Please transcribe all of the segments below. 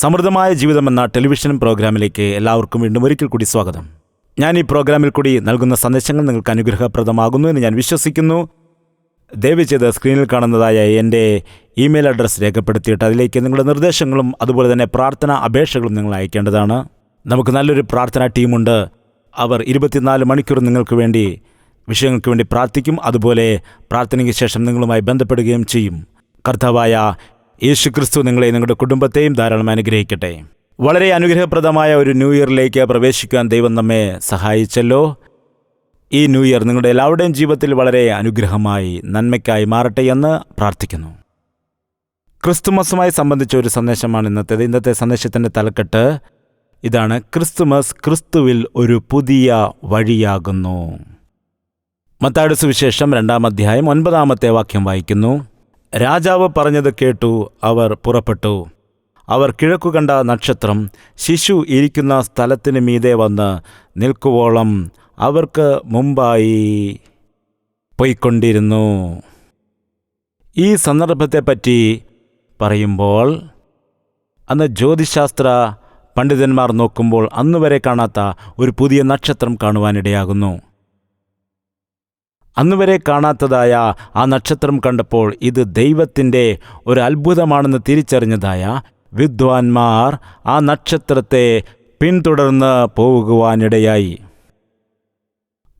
സമൃദ്ധമായ ജീവിതം എന്ന ടെലിവിഷൻ പ്രോഗ്രാമിലേക്ക് എല്ലാവർക്കും വീണ്ടും ഒരിക്കൽ കൂടി സ്വാഗതം. ഞാൻ ഈ പ്രോഗ്രാമിൽ കൂടി നൽകുന്ന സന്ദേശങ്ങൾ നിങ്ങൾക്ക് അനുഗ്രഹപ്രദമാകുന്നു എന്ന് ഞാൻ വിശ്വസിക്കുന്നു. ദയവ് ചെയ്ത് സ്ക്രീനിൽ കാണുന്നതായ എന്റെ ഇമെയിൽ അഡ്രസ്സ് രേഖപ്പെടുത്തിയിട്ട് അതിലേക്ക് നിങ്ങളുടെ നിർദ്ദേശങ്ങളും അതുപോലെ തന്നെ പ്രാർത്ഥന അപേക്ഷകളും നിങ്ങൾ അയക്കേണ്ടതാണ്. നമുക്ക് നല്ലൊരു പ്രാർത്ഥനാ ടീമുണ്ട്. അവർ ഇരുപത്തിനാല് മണിക്കൂർ നിങ്ങൾക്ക് വേണ്ടി വിഷയങ്ങൾക്ക് വേണ്ടി പ്രാർത്ഥിക്കും. അതുപോലെ പ്രാർത്ഥനയ്ക്ക് ശേഷം നിങ്ങളുമായി ബന്ധപ്പെടുകയും ചെയ്യും. കർത്താവായ യേശു ക്രിസ്തു നിങ്ങളെ നിങ്ങളുടെ കുടുംബത്തെയും ധാരാളം അനുഗ്രഹിക്കട്ടെ. വളരെ അനുഗ്രഹപ്രദമായ ഒരു ന്യൂ ഇയറിലേക്ക് പ്രവേശിക്കാൻ ദൈവം നമ്മെ സഹായിച്ചല്ലോ. ഈ ന്യൂ ഇയർ നിങ്ങളുടെ എല്ലാവരുടെയും ജീവിതത്തിൽ വളരെ അനുഗ്രഹമായി നന്മയ്ക്കായി മാറട്ടെ എന്ന് പ്രാർത്ഥിക്കുന്നു. ക്രിസ്തുമസുമായി സംബന്ധിച്ച ഒരു സന്ദേശമാണ് ഇന്നത്തേത്. ഇന്നത്തെ സന്ദേശത്തിന്റെ തലക്കെട്ട് ഇതാണ്. ക്രിസ്തുമസ് ക്രിസ്തുവിൽ ഒരു പുതിയ വഴിയാകുന്നു. മത്തായുടെ സുവിശേഷം രണ്ടാം അധ്യായം ഒൻപതാമത്തെ വാക്യം വായിക്കുന്നു. രാജാവ് പറഞ്ഞത് കേട്ടു അവർ പുറപ്പെട്ടു. അവർ കിഴക്കു കണ്ട നക്ഷത്രം ശിശു ഇരിക്കുന്ന സ്ഥലത്തിന് മീതെ വന്ന് നിൽക്കുവോളം അവർക്ക് മുമ്പായി പോയിക്കൊണ്ടിരുന്നു. ഈ സന്ദർഭത്തെപ്പറ്റി പറയുമ്പോൾ അന്ന് ജ്യോതിശാസ്ത്ര പണ്ഡിതന്മാർ നോക്കുമ്പോൾ അന്നുവരെ കാണാത്ത ഒരു പുതിയ നക്ഷത്രം കാണുവാനിടയാകുന്നു. അന്നുവരെ കാണാത്തതായ ആ നക്ഷത്രം കണ്ടപ്പോൾ ഇത് ദൈവത്തിന്റെ ഒരു അത്ഭുതമാണെന്ന് തിരിച്ചറിഞ്ഞതായ വിദ്വാൻമാർ ആ നക്ഷത്രത്തെ പിന്തുടർന്ന് പോകുവാനിടയായി.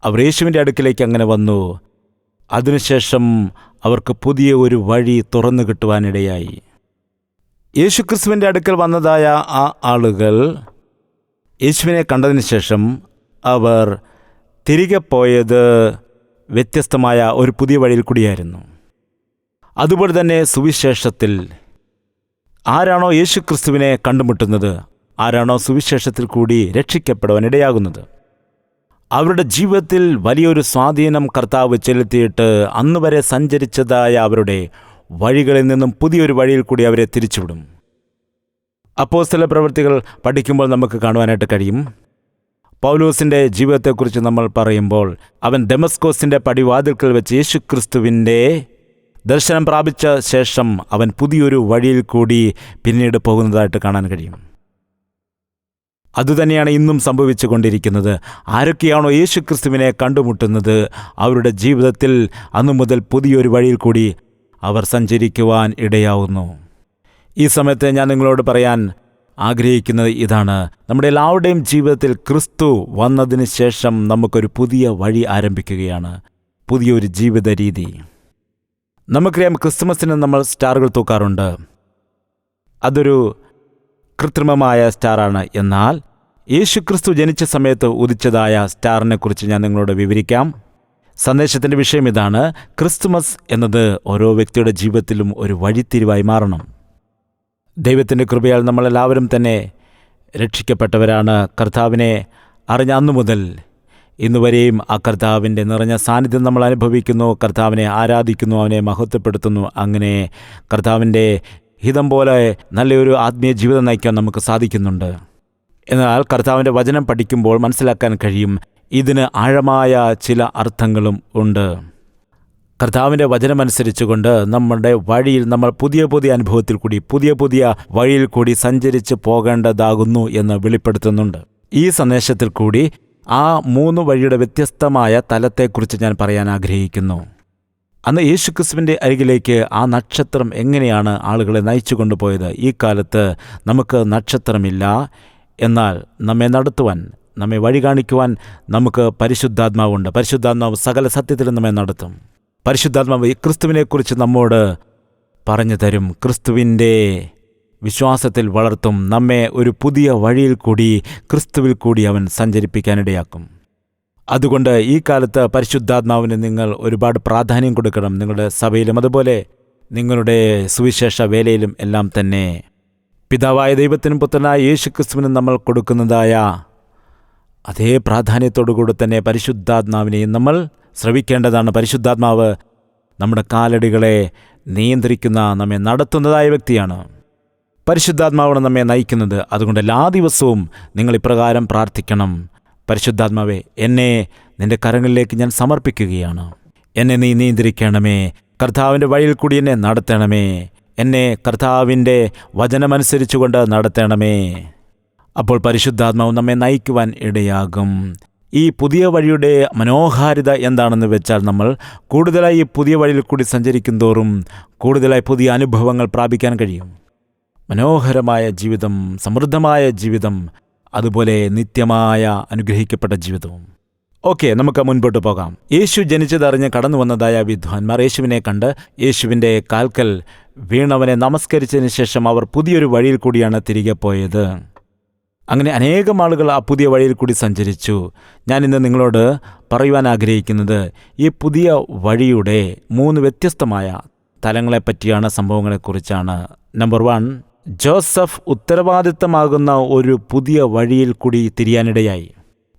അവർ യേശുവിന്റെ അടുക്കിലേക്ക് അങ്ങനെ വന്നു. അതിനുശേഷം അവർക്ക് പുതിയ ഒരു വഴി തുറന്നു കിട്ടുവാനിടയായി. യേശുക്രിസ്തുവിന്റെ അടുക്കൽ വന്നതായ ആ ആളുകൾ യേശുവിനെ കണ്ടതിന് ശേഷം അവർ തിരികെ പോയത് വ്യത്യസ്തമായ ഒരു പുതിയ വഴിയിൽ കൂടിയായിരുന്നു. അതുപോലെ തന്നെ സുവിശേഷത്തിൽ ആരാണോ യേശു ക്രിസ്തുവിനെ കണ്ടുമുട്ടുന്നത് ആരാണോ സുവിശേഷത്തിൽ കൂടി രക്ഷിക്കപ്പെടുവാൻ ഇടയാകുന്നത്. അവരുടെ ജീവിതത്തിൽ വലിയൊരു സ്വാധീനം കർത്താവ് ചെലുത്തിയിട്ട് അന്ന് വരെ സഞ്ചരിച്ചതായ അവരുടെ വഴികളിൽ നിന്നും പുതിയൊരു വഴിയിൽ കൂടി അവരെ തിരിച്ചുവിടും. അപ്പോസ്തല പ്രവൃത്തികൾ പഠിക്കുമ്പോൾ നമുക്ക് കാണുവാനായിട്ട് കഴിയും. പൗലോസിന്റെ ജീവിതത്തെക്കുറിച്ച് നമ്മൾ പറയുമ്പോൾ അവൻ ഡെമസ്കോസിന്റെ പടിവാതിൽക്കൽ വെച്ച് യേശുക്രിസ്തുവിന്റെ ദർശനം പ്രാപിച്ച ശേഷം അവൻ പുതിയൊരു വഴിയിൽ കൂടി പിന്നീട് പോകുന്നതായിട്ട് കാണാൻ കഴിയും. അതുതന്നെയാണ് ഇന്നും സംഭവിച്ചു കൊണ്ടിരിക്കുന്നത് ആരൊക്കെയാണോ യേശുക്രിസ്തുവിനെ കണ്ടുമുട്ടുന്നത് അവരുടെ ജീവിതത്തിൽ അന്നു മുതൽ പുതിയൊരു വഴിയിൽ കൂടി അവർ സഞ്ചരിക്കുവാൻ ഇടയാവുന്നു. ഈ സമയത്ത് ഞാൻ നിങ്ങളോട് പറയാൻ ആഗ്രഹിക്കുന്നത് ഇതാണ്. നമ്മുടെ എല്ലാവരുടെയും ജീവിതത്തിൽ ക്രിസ്തു വന്നതിന് ശേഷം നമുക്കൊരു പുതിയ വഴി ആരംഭിക്കുകയാണ്. പുതിയൊരു ജീവിത രീതി. നമുക്കറിയാം ക്രിസ്മസിന് നമ്മൾ സ്റ്റാറുകൾ തൂക്കാറുണ്ട്. അതൊരു കൃത്രിമമായ സ്റ്റാറാണ്. എന്നാൽ യേശു ക്രിസ്തു ജനിച്ച സമയത്ത് ഉദിച്ചതായ സ്റ്റാറിനെക്കുറിച്ച് ഞാൻ നിങ്ങളോട് വിവരിക്കാം. സന്ദേശത്തിന്റെ വിഷയം ഇതാണ്. ക്രിസ്തുമസ് എന്നത് ഓരോ വ്യക്തിയുടെ ജീവിതത്തിലും ഒരു വഴിത്തിരിവായി മാറണം. ദൈവത്തിന്റെ കൃപയാൽ നമ്മളെല്ലാവരും തന്നെ രക്ഷിക്കപ്പെട്ടവരാണ്. കർത്താവിനെ അറിഞ്ഞ അന്നു മുതൽ ഇന്നുവരെയും ആ കർത്താവിന്റെ നിറഞ്ഞ സാന്നിധ്യം നമ്മൾ അനുഭവിക്കുന്നു. കർത്താവിനെ ആരാധിക്കുന്നു അവനെ മഹത്വപ്പെടുത്തുന്നു. അങ്ങനെ കർത്താവിന്റെ ഹിതം പോലെ നല്ലൊരു ആത്മീയ ജീവിതം നയിക്കാൻ നമുക്ക് സാധിക്കുന്നുണ്ട്. എന്നാൽ കർത്താവിന്റെ വചനം പഠിക്കുമ്പോൾ മനസ്സിലാക്കാൻ കഴിയും ഇതിന് ആഴമായ ചില അർത്ഥങ്ങളും ഉണ്ട്. കർത്താവിന്റെ വചനമനുസരിച്ചുകൊണ്ട് നമ്മുടെ വഴിയിൽ നമ്മൾ പുതിയ പുതിയ അനുഭവത്തിൽ കൂടി പുതിയ പുതിയ വഴിയിൽ കൂടി സഞ്ചരിച്ച് പോകേണ്ടതാകുന്നു എന്ന് വെളിപ്പെടുത്തുന്നുണ്ട്. ഈ സന്ദേശത്തിൽ കൂടി ആ മൂന്ന് വഴിയുടെ വ്യത്യസ്തമായ തലത്തെക്കുറിച്ച് ഞാൻ പറയാൻ ആഗ്രഹിക്കുന്നു. അന്ന് യേശുക്രിസ്തുവിന്റെ അരികിലേക്ക് ആ നക്ഷത്രം എങ്ങനെയാണ് ആളുകളെ നയിച്ചു കൊണ്ടുപോയത് ഈ കാലത്ത് നമുക്ക് നക്ഷത്രമില്ല എന്നാൽ നമ്മെ നടത്തുവാൻ നമ്മെ വഴി കാണിക്കുവാൻ നമുക്ക് പരിശുദ്ധാത്മാവുണ്ട്. പരിശുദ്ധാത്മാവ് സകല സത്യത്തിലും നമ്മെ നടത്തും. പരിശുദ്ധാത്മാവ് ക്രിസ്തുവിനെക്കുറിച്ച് നമ്മോട് പറഞ്ഞു തരും. ക്രിസ്തുവിന്റെ വിശ്വാസത്തിൽ വളർത്തും. നമ്മെ ഒരു പുതിയ വഴിയിൽ കൂടി ക്രിസ്തുവിൽ കൂടി അവൻ സഞ്ചരിപ്പിക്കാനിടയാക്കും. അതുകൊണ്ട് ഈ കാലത്ത് പരിശുദ്ധാത്മാവിന് നിങ്ങൾ ഒരുപാട് പ്രാധാന്യം കൊടുക്കണം. നിങ്ങളുടെ സഭയിലും അതുപോലെ നിങ്ങളുടെ സുവിശേഷ വേലയിലും എല്ലാം തന്നെ. പിതാവായ ദൈവത്തിനും പുത്രനായ യേശു ക്രിസ്തുവിനും നമ്മൾ കൊടുക്കുന്നതായ അതേ പ്രാധാന്യത്തോടു കൂടെ തന്നെ പരിശുദ്ധാത്മാവിനെയും നമ്മൾ ശ്രവിക്കേണ്ടതാണ് പരിശുദ്ധാത്മാവ്. നമ്മുടെ കാലടികളെ നിയന്ത്രിക്കുന്ന നമ്മെ നടത്തുന്നതായ വ്യക്തിയാണ്. പരിശുദ്ധാത്മാവാണ് നമ്മെ നയിക്കുന്നത്. അതുകൊണ്ട് എല്ലാ ദിവസവും നിങ്ങൾ ഇപ്രകാരം പ്രാർത്ഥിക്കണം. പരിശുദ്ധാത്മാവേ എന്നെ നിന്റെ കരങ്ങളിലേക്ക് ഞാൻ സമർപ്പിക്കുകയാണ്. എന്നെ നീ നിയന്ത്രിക്കണമേ. കർത്താവിന്റെ വഴിയിൽ കൂടി എന്നെ നടത്തണമേ. എന്നെ കർത്താവിന്റെ വചനമനുസരിച്ചുകൊണ്ട് നടത്തണമേ. അപ്പോൾ പരിശുദ്ധാത്മാവ് നമ്മെ നയിക്കുവാൻ ഇടയാകും. ഈ പുതിയ വഴിയുടെ മനോഹാരിത എന്താണെന്ന് വെച്ചാൽ നമ്മൾ കൂടുതലായി പുതിയ വഴിയിൽ കൂടി സഞ്ചരിക്കും തോറും കൂടുതലായി പുതിയ അനുഭവങ്ങൾ പ്രാപിക്കാൻ കഴിയും. മനോഹരമായ ജീവിതം സമൃദ്ധമായ ജീവിതം അതുപോലെ നിത്യമായ അനുഗ്രഹിക്കപ്പെട്ട ജീവിതവും. ഓക്കെ നമുക്ക് മുൻപോട്ട് പോകാം. യേശു ജനിച്ചതറിഞ്ഞ് കടന്നു വന്നതായ വിദ്വാൻമാർ യേശുവിനെ കണ്ട് യേശുവിന്റെ കാൽക്കൽ വീണവനെ നമസ്കരിച്ചതിന് ശേഷം അവർ പുതിയൊരു വഴിയിൽ കൂടിയാണ് തിരികെ പോയത്. അങ്ങനെ അനേകം ആളുകൾ ആ പുതിയ വഴിയിൽ കൂടി സഞ്ചരിച്ചു. ഞാൻ ഇന്ന് നിങ്ങളോട് പറയുവാൻ ആഗ്രഹിക്കുന്നത് ഈ പുതിയ വഴിയുടെ മൂന്ന് വ്യത്യസ്തമായ തലങ്ങളെപ്പറ്റിയാണ് സംഭവങ്ങളെക്കുറിച്ചാണ്. നമ്പർ വൺ ജോസഫ് ഉത്തരവാദിത്തമാകുന്ന ഒരു പുതിയ വഴിയിൽ കൂടി തിരിയാനിടയായി.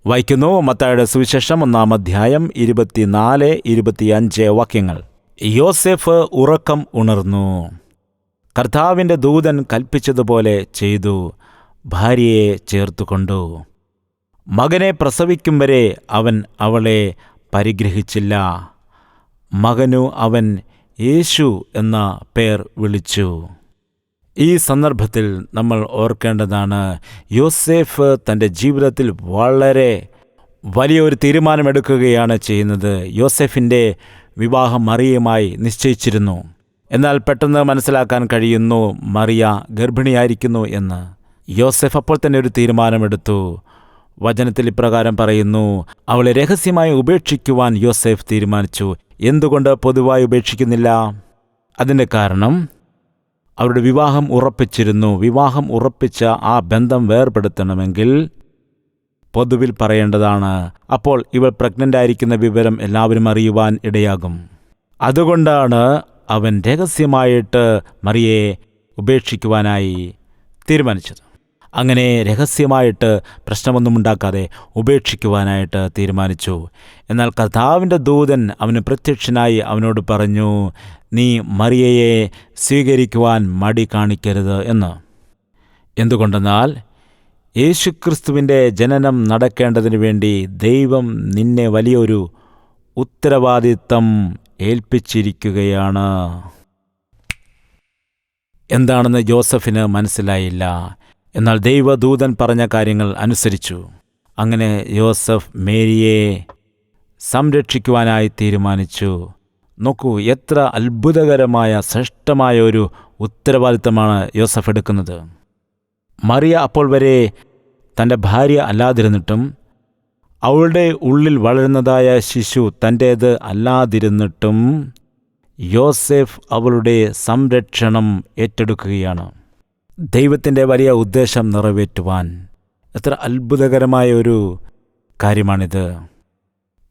വായിക്കുന്നു മത്തായുടെ സുവിശേഷം ഒന്നാം അധ്യായം ഇരുപത്തിനാല് ഇരുപത്തിയഞ്ച് വാക്യങ്ങൾ. യോസെഫ് ഉറക്കം ഉണർന്നു. കർത്താവിന്റെ ദൂതൻ കൽപ്പിച്ചതുപോലെ ചെയ്തു. ഭാര്യയെ ചേർത്തുകൊണ്ടു മകനെ പ്രസവിക്കും വരെ അവൻ അവളെ പരിഗ്രഹിച്ചില്ല. മകനു അവൻ യേശു എന്ന പേർ വിളിച്ചു. ഈ സന്ദർഭത്തിൽ നമ്മൾ ഓർക്കേണ്ടതാണ് യോസേഫ് തന്റെ ജീവിതത്തിൽ വളരെ വലിയൊരു തീരുമാനമെടുക്കുകയാണ് ചെയ്യുന്നത്. യോസെഫിന്റെ വിവാഹം മറിയുമായി നിശ്ചയിച്ചിരുന്നു. എന്നാൽ പെട്ടെന്ന് മനസ്സിലാക്കാൻ കഴിയുന്നു മറിയ ഗർഭിണിയായിരിക്കുന്നു എന്ന്. യോസെഫ് അപ്പോൾ തന്നെ ഒരു തീരുമാനമെടുത്തു. വചനത്തിൽ ഇപ്രകാരം പറയുന്നു അവളെ രഹസ്യമായി ഉപേക്ഷിക്കുവാൻ യോസെഫ് തീരുമാനിച്ചു. എന്തുകൊണ്ട് പൊതുവായി ഉപേക്ഷിക്കുന്നില്ല? അതിന്റെ കാരണം അവരുടെ വിവാഹം ഉറപ്പിച്ചിരുന്നു. വിവാഹം ഉറപ്പിച്ച ആ ബന്ധം വേർപെടുത്തണമെങ്കിൽ പൊതുവിൽ പറയേണ്ടതാണ് അപ്പോൾ ഇവൾ പ്രഗ്നന്റ് ആയിരിക്കുന്ന വിവരം എല്ലാവരും അറിയുവാൻ ഇടയാകും. അതുകൊണ്ടാണ് അവൻ രഹസ്യമായിട്ട് മറിയെ ഉപേക്ഷിക്കുവാനായി തീരുമാനിച്ചത്. അങ്ങനെ രഹസ്യമായിട്ട് പ്രശ്നമൊന്നും ഉണ്ടാക്കാതെ ഉപേക്ഷിക്കുവാനായിട്ട് തീരുമാനിച്ചു. എന്നാൽ കർത്താവിന്റെ ദൂതൻ അവന് പ്രത്യക്ഷനായി അവനോട് പറഞ്ഞു നീ മറിയയെ സ്വീകരിക്കുവാൻ മടി കാണിക്കരുത് എന്ന്. എന്തുകൊണ്ടെന്നാൽ യേശുക്രിസ്തുവിന്റെ ജനനം നടക്കേണ്ടതിന് വേണ്ടി ദൈവം നിന്നെ വലിയൊരു ഉത്തരവാദിത്തം ഏൽപ്പിച്ചിരിക്കുകയാണ്. എന്താണെന്ന് ജോസഫിന് മനസ്സിലായില്ല. എന്നാൽ ദൈവദൂതൻ പറഞ്ഞ കാര്യങ്ങൾ അനുസരിച്ചു. അങ്ങനെ യോസഫ് മേരിയെ സംരക്ഷിക്കുവാനായി തീരുമാനിച്ചു. നോക്കൂ എത്ര അത്ഭുതകരമായ ശ്രേഷ്ഠമായ ഒരു ഉത്തരവാദിത്തമാണ് യോസഫ് എടുക്കുന്നത്. മറിയ അപ്പോൾ വരെ തന്റെ ഭാര്യ അല്ലാതിരുന്നിട്ടും അവളുടെ ഉള്ളിൽ വളരുന്നതായ ശിശു തന്റേത് അല്ലാതിരുന്നിട്ടും യോസെഫ് അവളുടെ സംരക്ഷണം ഏറ്റെടുക്കുകയാണ്. ദൈവത്തിന്റെ വലിയ ഉദ്ദേശം നിറവേറ്റുവാൻ. എത്ര അത്ഭുതകരമായ ഒരു കാര്യമാണിത്.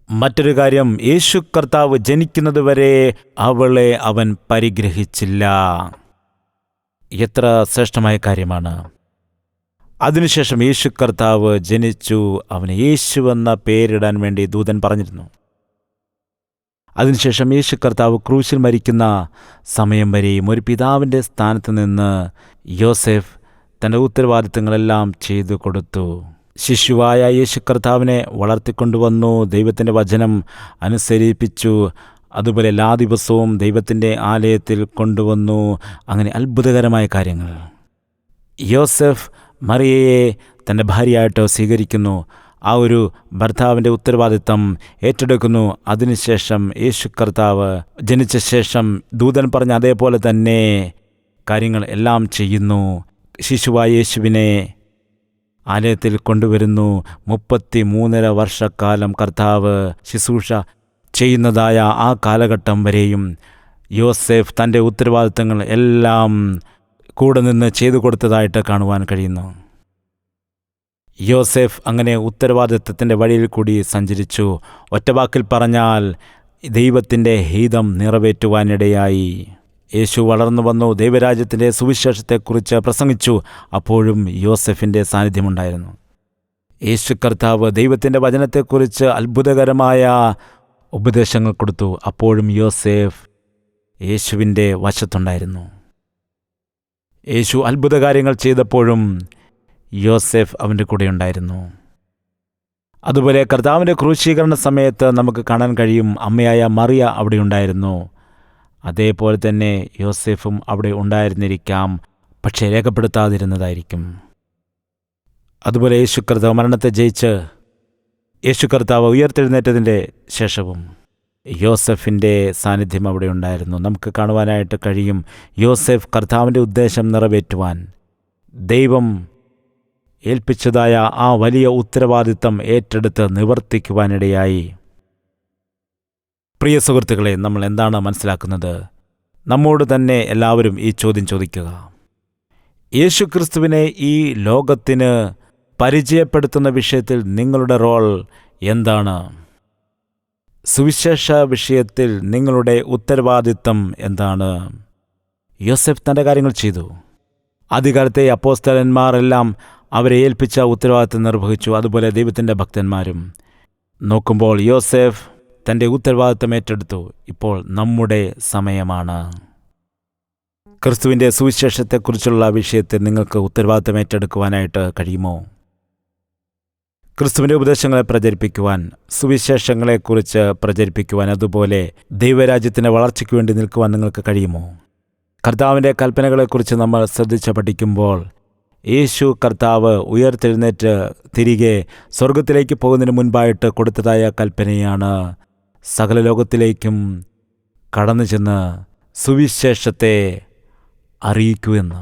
മറ്റൊരു കാര്യം യേശു കർത്താവ് ജനിക്കുന്നതുവരെ അവളെ അവൻ പരിഗ്രഹിച്ചില്ല. എത്ര ശ്രേഷ്ഠമായ കാര്യമാണ്. അതിനുശേഷം യേശു കർത്താവ് ജനിച്ചു അവന് യേശു എന്ന പേരിടാൻ വേണ്ടി ദൂതൻ പറഞ്ഞിരുന്നു. അതിനുശേഷം യേശു കർത്താവ് ക്രൂശിൽ മരിക്കുന്ന സമയം വരെയും ഒരു പിതാവിന്റെ സ്ഥാനത്ത് നിന്ന് യോസെഫ് തന്റെ ഉത്തരവാദിത്തങ്ങളെല്ലാം ചെയ്തു കൊടുത്തു. ശിശുവായ യേശു കർത്താവിനെ വളർത്തിക്കൊണ്ടുവന്നു. ദൈവത്തിന്റെ വചനം അനുസരിപ്പിച്ചു. അതുപോലെ എല്ലാ ദിവസവും ദൈവത്തിന്റെ ആലയത്തിൽ കൊണ്ടുവന്നു. അങ്ങനെ അത്ഭുതകരമായ കാര്യങ്ങൾ. യോസെഫ് മറിയയെ തന്റെ ഭാര്യയായിട്ടോ സ്വീകരിക്കുന്നു. ആ ഒരു ഭർത്താവിന്റെ ഉത്തരവാദിത്തം ഏറ്റെടുക്കുന്നു. അതിനുശേഷം യേശു കർത്താവ് ജനിച്ച ശേഷം ദൂതൻ പറഞ്ഞ അതേപോലെ തന്നെ കാര്യങ്ങൾ എല്ലാം ചെയ്യുന്നു. ശിശുവായ യേശുവിനെ ആലയത്തിൽ കൊണ്ടുവരുന്നു. മുപ്പത്തി മൂന്നര വർഷക്കാലം കർത്താവ് ശുശ്രൂഷ ചെയ്യുന്നതായ ആ കാലഘട്ടം വരെയും യോസെഫ് തന്റെ ഉത്തരവാദിത്തങ്ങൾ എല്ലാം കൂടെ നിന്ന് ചെയ്തു കൊടുത്തതായിട്ട് കാണുവാൻ കഴിയുന്നു. യോസെഫ് അങ്ങനെ ഉത്തരവാദിത്വത്തിന്റെ വഴിയിൽ കൂടി സഞ്ചരിച്ചു. ഒറ്റവാക്കിൽ പറഞ്ഞാൽ ദൈവത്തിന്റെ ഹിതം നിറവേറ്റുവാനിടയായി. യേശു വളർന്നു വന്നു ദൈവരാജ്യത്തിന്റെ സുവിശേഷത്തെക്കുറിച്ച് പ്രസംഗിച്ചു. അപ്പോഴും യോസെഫിന്റെ സാന്നിധ്യമുണ്ടായിരുന്നു. യേശു കർത്താവ് ദൈവത്തിന്റെ വചനത്തെക്കുറിച്ച് അത്ഭുതകരമായ ഉപദേശങ്ങൾ കൊടുത്തു. അപ്പോഴും യോസേഫ് യേശുവിന്റെ വശത്തുണ്ടായിരുന്നു. യേശു അത്ഭുതകാര്യങ്ങൾ ചെയ്തപ്പോഴും യോസെഫ് അവന്റെ കൂടെ ഉണ്ടായിരുന്നു. അതുപോലെ കർത്താവിന്റെ ക്രൂശീകരണ സമയത്ത് നമുക്ക് കാണാൻ കഴിയും അമ്മയായ മറിയ അവിടെ ഉണ്ടായിരുന്നു. അതേപോലെ തന്നെ യോസെഫും അവിടെ ഉണ്ടായിരുന്നിരിക്കാം പക്ഷേ രേഖപ്പെടുത്താതിരുന്നതായിരിക്കും. അതുപോലെ യേശു കർത്താവ് മരണത്തെ ജയിച്ച് യേശു കർത്താവ് ഉയർത്തെഴുന്നേറ്റതിന്റെ ശേഷവും യോസെഫിന്റെ സാന്നിധ്യം അവിടെ ഉണ്ടായിരുന്നു. നമുക്ക് കാണുവാനായിട്ട് കഴിയും യോസെഫ് കർത്താവിന്റെ ഉദ്ദേശം നിറവേറ്റുവാൻ ദൈവം ഏൽപ്പിച്ചതായ ആ വലിയ ഉത്തരവാദിത്തം ഏറ്റെടുത്ത് നിവർത്തിക്കുവാനിടയായി. പ്രിയ സുഹൃത്തുക്കളെ നമ്മൾ എന്താണ് മനസ്സിലാക്കുന്നത്? നമ്മോട് തന്നെ എല്ലാവരും ഈ ചോദ്യം ചോദിക്കുക. യേശുക്രിസ്തുവിനെ ഈ ലോകത്തിന് പരിചയപ്പെടുത്തുന്ന വിഷയത്തിൽ നിങ്ങളുടെ റോൾ എന്താണ്? സുവിശേഷ വിഷയത്തിൽ നിങ്ങളുടെ ഉത്തരവാദിത്തം എന്താണ്? യോസെഫ് തന്റെ കാര്യങ്ങൾ ചെയ്തു. ആദ്യകാലത്തെ അപ്പോസ്തലന്മാരെല്ലാം അവരെ ഏൽപ്പിച്ച ഉത്തരവാദിത്തം നിർവഹിച്ചു. അതുപോലെ ദൈവത്തിന്റെ ഭക്തന്മാരും. നോക്കുമ്പോൾ യോസെഫ് തന്റെ ഉത്തരവാദിത്തം ഏറ്റെടുത്തു. ഇപ്പോൾ നമ്മുടെ സമയമാണ്. ക്രിസ്തുവിന്റെ സുവിശേഷത്തെക്കുറിച്ചുള്ള വിഷയത്തിൽ നിങ്ങൾക്ക് ഉത്തരവാദിത്തം ഏറ്റെടുക്കുവാനായിട്ട് കഴിയുമോ? ക്രിസ്തുവിന്റെ ഉപദേശങ്ങളെ പ്രചരിപ്പിക്കുവാൻ സുവിശേഷങ്ങളെക്കുറിച്ച് പ്രചരിപ്പിക്കുവാൻ അതുപോലെ ദൈവരാജ്യത്തിന്റെ വളർച്ചയ്ക്ക് വേണ്ടി നിൽക്കുവാൻ നിങ്ങൾക്ക് കഴിയുമോ? കർത്താവിന്റെ കൽപ്പനകളെക്കുറിച്ച് നമ്മൾ ശ്രദ്ധിച്ച് പഠിക്കുമ്പോൾ യേശു കർത്താവ് ഉയർത്തെഴുന്നേറ്റ് തിരികെ സ്വർഗത്തിലേക്ക് പോകുന്നതിന് മുൻപായിട്ട് കൊടുത്തതായ കൽപ്പനയാണ്. സകല ലോകത്തിലേക്കും കടന്നു ചെന്ന് സുവിശേഷത്തെ അറിയിക്കുമെന്ന്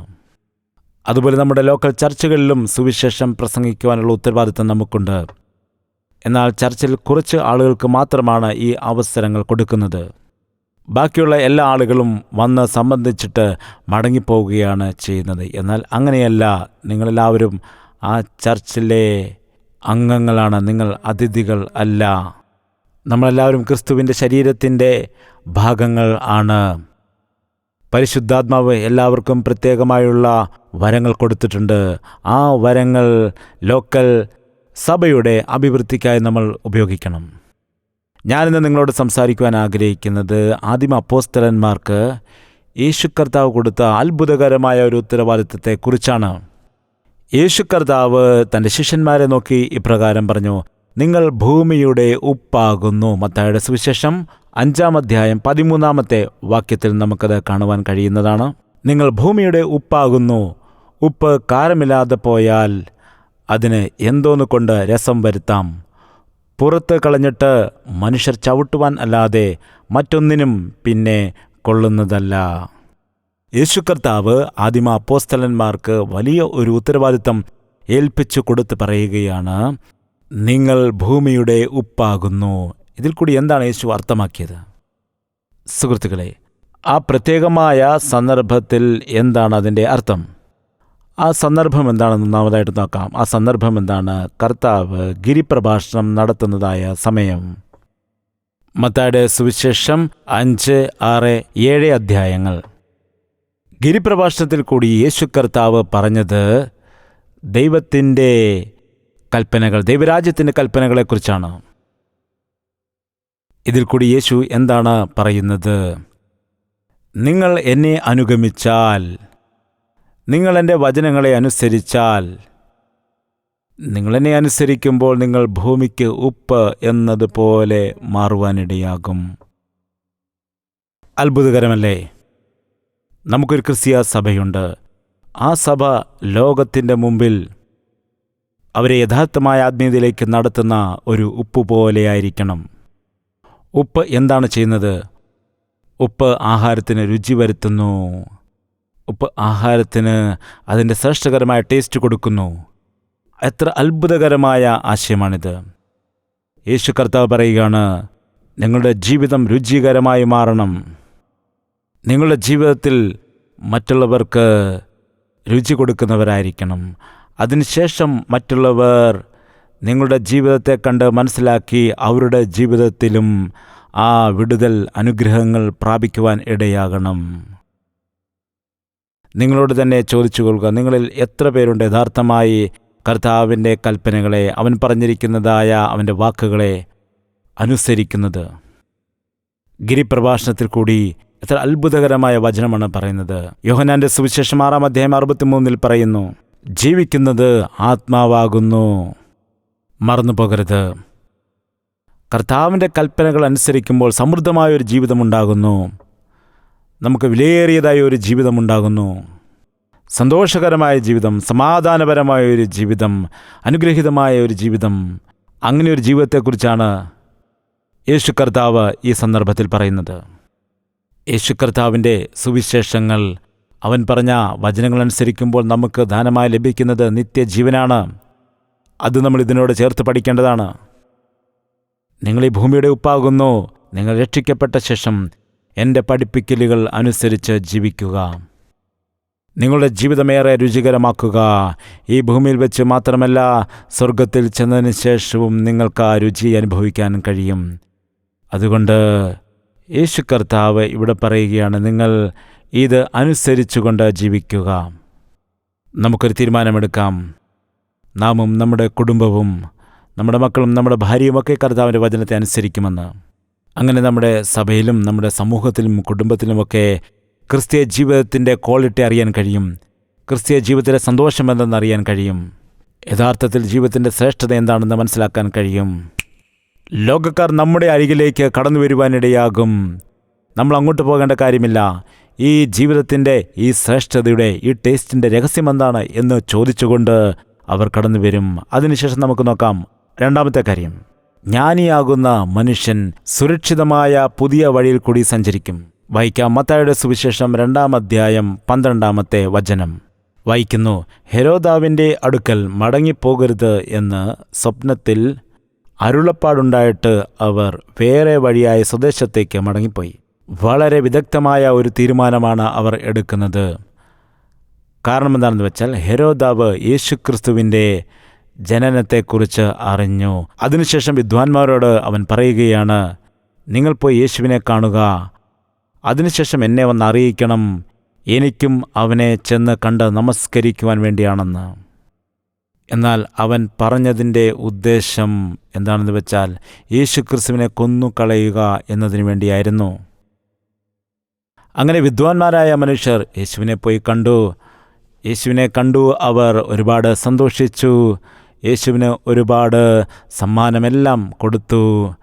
അതുപോലെ നമ്മുടെ ലോക്കൽ ചർച്ചുകളിലും സുവിശേഷം പ്രസംഗിക്കുവാനുള്ള ഉത്തരവാദിത്തം നമുക്കുണ്ട്. എന്നാൽ ചർച്ചിൽ കുറച്ച് ആളുകൾക്ക് മാത്രമാണ് ഈ അവസരങ്ങൾ കൊടുക്കുന്നത്. ബാക്കിയുള്ള എല്ലാ ആളുകളും വന്ന് സംബന്ധിച്ചിട്ട് മടങ്ങിപ്പോവുകയാണ് ചെയ്യുന്നത്. എന്നാൽ അങ്ങനെയല്ല നിങ്ങളെല്ലാവരും ആ ചർച്ചിലെ അംഗങ്ങളാണ് നിങ്ങൾ അതിഥികൾ അല്ല. നമ്മളെല്ലാവരും ക്രിസ്തുവിന്റെ ശരീരത്തിന്റെ ഭാഗങ്ങൾ ആണ്. പരിശുദ്ധാത്മാവ് എല്ലാവർക്കും പ്രത്യേകമായുള്ള വരങ്ങൾ കൊടുത്തിട്ടുണ്ട്. ആ വരങ്ങൾ ലോക്കൽ സഭയുടെ അഭിവൃദ്ധിക്കായി നമ്മൾ ഉപയോഗിക്കണം. ഞാനിന്ന് നിങ്ങളോട് സംസാരിക്കുവാൻ ആഗ്രഹിക്കുന്നത് ആദിമ അപ്പോസ്തലന്മാർക്ക് യേശു കർത്താവ് കൊടുത്ത അത്ഭുതകരമായ ഒരു ഉത്തരവാദിത്തത്തെക്കുറിച്ചാണ്. യേശു കർത്താവ് തന്റെ ശിഷ്യന്മാരെ നോക്കി ഇപ്രകാരം പറഞ്ഞു നിങ്ങൾ ഭൂമിയുടെ ഉപ്പാകുന്നു. മത്തായുടെ സുവിശേഷം അഞ്ചാം അധ്യായം പതിമൂന്നാമത്തെ വാക്യത്തിൽ നമുക്കത് കാണുവാൻ കഴിയുന്നതാണ്. നിങ്ങൾ ഭൂമിയുടെ ഉപ്പാകുന്നു ഉപ്പ് കാരമില്ലാതെ പോയാൽ അതിന് എന്തോന്നുകൊണ്ട് രസം വരുത്താം? പുറത്ത് കളഞ്ഞിട്ട് മനുഷ്യർ ചവിട്ടുവാൻ അല്ലാതെ മറ്റൊന്നിനും പിന്നെ കൊള്ളുന്നതല്ല. യേശു കർത്താവ് ആദിമ അപ്പോസ്തലന്മാർക്ക് വലിയ ഒരു ഉത്തരവാദിത്തം ഏൽപ്പിച്ചു കൊടുത്ത് പറയുകയാണ് നിങ്ങൾ ഭൂമിയുടെ ഉപ്പാകുന്നു. ഇതിൽ കൂടി എന്താണ് യേശു അർത്ഥമാക്കിയത്? സുഹൃത്തുക്കളെ ആ പ്രത്യേകമായ സന്ദർഭത്തിൽ എന്താണ് അതിന്റെ അർത്ഥം? ആ സന്ദർഭം എന്താണെന്ന് ഒന്നാമതായിട്ട് നോക്കാം. ആ സന്ദർഭം എന്താണ്? കർത്താവ് ഗിരിപ്രഭാഷണം നടത്തുന്നതായ സമയം. മത്തായുടെ സുവിശേഷം അഞ്ച് ആറ് ഏഴ് അധ്യായങ്ങൾ. ഗിരിപ്രഭാഷണത്തിൽ കൂടി യേശു കർത്താവ് പറഞ്ഞത് ദൈവത്തിന്റെ കൽപ്പനകൾ ദൈവരാജ്യത്തിന്റെ കൽപ്പനകളെക്കുറിച്ചാണ്. ഇതിൽ കൂടി യേശു എന്താണ് പറയുന്നത്? നിങ്ങൾ എന്നെ അനുഗമിച്ചാൽ നിങ്ങൾ എന്റെ വചനങ്ങളെ അനുസരിച്ചാൽ. നിങ്ങളെന്നെ അനുസരിക്കുമ്പോൾ നിങ്ങൾ ഭൂമിക്ക് ഉപ്പ് എന്നതുപോലെ മാറുവാനിടയാകും. അത്ഭുതകരമല്ലേ? നമുക്കൊരു ക്രിസ്തീയ സഭയുണ്ട്. ആ സഭ ലോകത്തിന്റെ മുമ്പിൽ അവരെ യഥാർത്ഥമായ ആത്മീയതയിലേക്ക് നടത്തുന്ന ഒരു ഉപ്പ് പോലെയായിരിക്കണം ഉപ്പ് എന്താണ് ചെയ്യുന്നത്? ഉപ്പ് ആഹാരത്തിന് രുചി വരുത്തുന്നു. ഉപ്പ് ആഹാരത്തിന് അതിന്റെ ശ്രേഷ്ഠകരമായ ടേസ്റ്റ് കൊടുക്കുന്നു. എത്ര അത്ഭുതകരമായ ആശയമാണിത്. യേശു കർത്താവ് പറയുകയാണ് നിങ്ങളുടെ ജീവിതം രുചികരമായി മാറണം. നിങ്ങളുടെ ജീവിതത്തിൽ മറ്റുള്ളവർക്ക് രുചി കൊടുക്കുന്നവരായിരിക്കണം. അതിനുശേഷം മറ്റുള്ളവർ നിങ്ങളുടെ ജീവിതത്തെ കണ്ട് മനസ്സിലാക്കി അവരുടെ ജീവിതത്തിലും ആ വിടുതൽ അനുഗ്രഹങ്ങൾ പ്രാപിക്കുവാൻ ഇടയാകണം. നിങ്ങളോട് തന്നെ ചോദിച്ചു കൊള്ളുക. നിങ്ങളിൽ എത്ര പേരുണ്ട്? യഥാർത്ഥമായി കർത്താവിന്റെ കൽപ്പനകളെ അവൻ പറഞ്ഞിരിക്കുന്നതായ അവന്റെ വാക്കുകളെ അനുസരിക്കുന്നത്. ഗിരിപ്രഭാഷണത്തിൽ കൂടി എത്ര അത്ഭുതകരമായ വചനമാണ് പറയുന്നത്. യോഹനാന്റെ സുവിശേഷം ആറാം അധ്യായം അറുപത്തിമൂന്നിൽ പറയുന്നു ജീവിക്കുന്നത് ആത്മാവാകുന്നു മറന്നു പോകരുത് കർത്താവിന്റെ കൽപ്പനകൾ അനുസരിക്കുമ്പോൾ സമൃദ്ധമായ ഒരു ജീവിതമുണ്ടാകുന്നു. നമുക്ക് വിലയേറിയതായ ഒരു ജീവിതമുണ്ടാകുന്നു സന്തോഷകരമായ ജീവിതം സമാധാനപരമായ ഒരു ജീവിതം അനുഗ്രഹീതമായ ഒരു ജീവിതം. അങ്ങനെ ഒരു ജീവിതത്തെക്കുറിച്ചാണ് യേശു കർത്താവ് ഈ സന്ദർഭത്തിൽ പറയുന്നത്. യേശു കർത്താവിന്റെ സുവിശേഷങ്ങൾ അവൻ പറഞ്ഞ വചനങ്ങൾ അനുസരിക്കുമ്പോൾ നമുക്ക് ദാനമായി ലഭിക്കുന്നത് നിത്യജീവനാണ്. അത് നമ്മൾ ഇതിനോട് ചേർത്ത് പഠിക്കേണ്ടതാണ്. നിങ്ങൾ ഈ ഭൂമിയുടെ ഉപ്പാകുന്നു നിങ്ങൾ രക്ഷിക്കപ്പെട്ട ശേഷം എന്റെ പഠിപ്പിക്കലുകൾ അനുസരിച്ച് ജീവിക്കുക. നിങ്ങളുടെ ജീവിതമേറെ രുചികരമാക്കുക. ഈ ഭൂമിയിൽ വെച്ച് മാത്രമല്ല സ്വർഗത്തിൽ ചെന്നതിന് ശേഷവും നിങ്ങൾക്ക് ആ രുചി അനുഭവിക്കാൻ കഴിയും. അതുകൊണ്ട് യേശു കർത്താവ് ഇവിടെ പറയുകയാണ് നിങ്ങൾ ഇത് അനുസരിച്ചുകൊണ്ട് ജീവിക്കുക. നമുക്കൊരു തീരുമാനമെടുക്കാം. നാമും നമ്മുടെ കുടുംബവും നമ്മുടെ മക്കളും നമ്മുടെ ഭാര്യയുമൊക്കെ കർത്താവിന്റെ വചനത്തെ അനുസരിക്കുമെന്ന്. അങ്ങനെ നമ്മുടെ സഭയിലും നമ്മുടെ സമൂഹത്തിലും കുടുംബത്തിലുമൊക്കെ ക്രിസ്തീയ ജീവിതത്തിന്റെ ക്വാളിറ്റി അറിയാൻ കഴിയും. ക്രിസ്തീയ ജീവിതത്തിലെ സന്തോഷം എന്തെന്ന് അറിയാൻ കഴിയും. യഥാർത്ഥത്തിൽ ജീവിതത്തിന്റെ ശ്രേഷ്ഠത എന്താണെന്ന് മനസ്സിലാക്കാൻ കഴിയും. ലോകക്കാർ നമ്മുടെ അരികിലേക്ക് കടന്നു വരുവാനിടയാകും. നമ്മൾ അങ്ങോട്ട് പോകേണ്ട കാര്യമില്ല. ഈ ജീവിതത്തിന്റെ ഈ ശ്രേഷ്ഠതയുടെ ഈ ടേസ്റ്റിന്റെ രഹസ്യം എന്താണ് എന്ന് ചോദിച്ചുകൊണ്ട് അവർ കടന്നു വരും അതിനുശേഷം നമുക്ക് നോക്കാം. രണ്ടാമത്തെ കാര്യം. ജ്ഞാനിയാകുന്ന മനുഷ്യൻ സുരക്ഷിതമായ പുതിയ വഴിയിൽ കൂടി സഞ്ചരിക്കും. വായിക്കാം മത്തായുടെ സുവിശേഷം രണ്ടാം അധ്യായം പന്ത്രണ്ടാമത്തെ വചനം. വായിക്കുന്നു ഹെരോദാവിന്റെ അടുക്കൽ മടങ്ങിപ്പോകരുത് എന്ന് സ്വപ്നത്തിൽ അരുളപ്പാടുണ്ടായിട്ട് അവർ വേറെ വഴിയായ സ്വദേശത്തേക്ക് മടങ്ങിപ്പോയി. വളരെ വിദഗ്ധമായ ഒരു തീരുമാനമാണ് അവർ എടുക്കുന്നത്. കാരണം എന്താണെന്ന് വെച്ചാൽ ഹെരോദാവ് യേശുക്രിസ്തുവിന്റെ ജനനത്തെക്കുറിച്ച് അറിഞ്ഞു. അതിനുശേഷം വിദ്വാൻമാരോട് അവൻ പറയുകയാണ് നിങ്ങൾ പോയി യേശുവിനെ കാണുക. അതിനുശേഷം എന്നെ വന്ന് അറിയിക്കണം. എനിക്കും അവനെ ചെന്ന് കണ്ട് നമസ്കരിക്കുവാൻ വേണ്ടിയാണെന്ന്. എന്നാൽ അവൻ പറഞ്ഞതിന്റെ ഉദ്ദേശം എന്താണെന്ന് വെച്ചാൽ യേശു ക്രിസ്തുവിനെ കൊന്നുകളയുക എന്നതിനു വേണ്ടിയായിരുന്നു. അങ്ങനെ വിദ്വാൻമാരായ മനുഷ്യർ യേശുവിനെ പോയി കണ്ടു. യേശുവിനെ കണ്ടു അവർ ഒരുപാട് സന്തോഷിച്ചു. യേശുവിന് ഒരുപാട് സമ്മാനമെല്ലാം കൊടുത്തു.